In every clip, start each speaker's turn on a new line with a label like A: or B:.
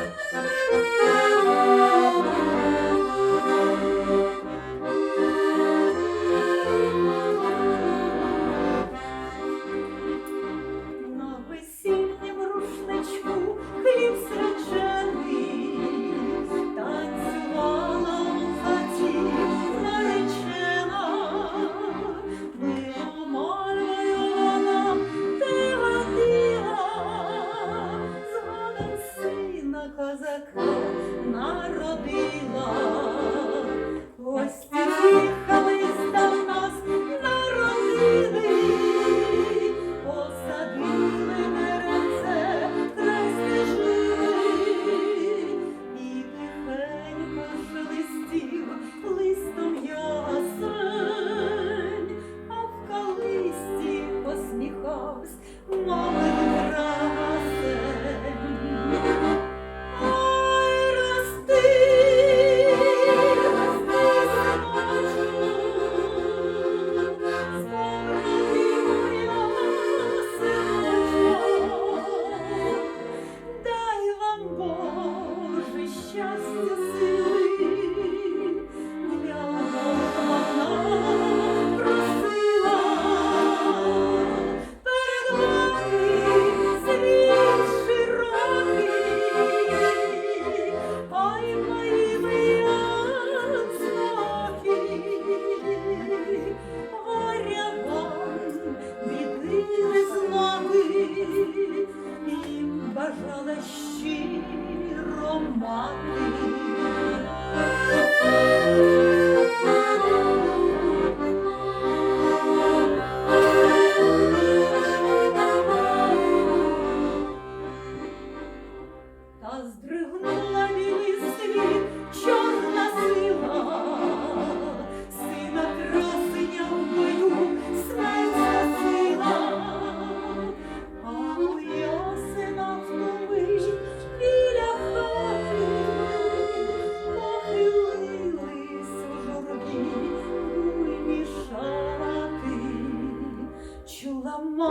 A: Thank you. козака народила.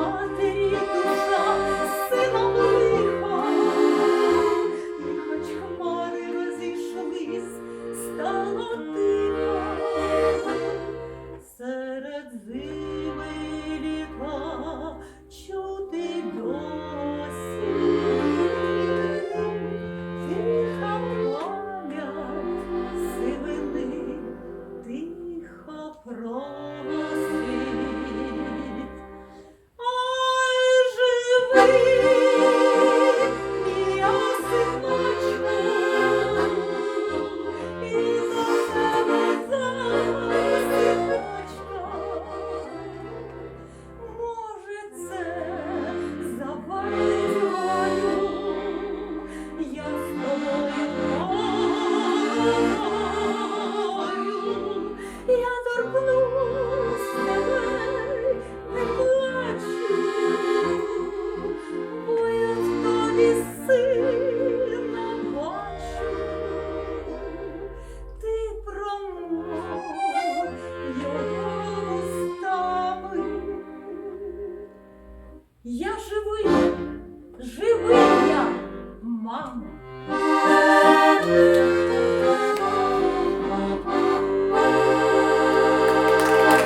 A: матері душа, сином лиха, хоч хмари розійшлись, стало. Música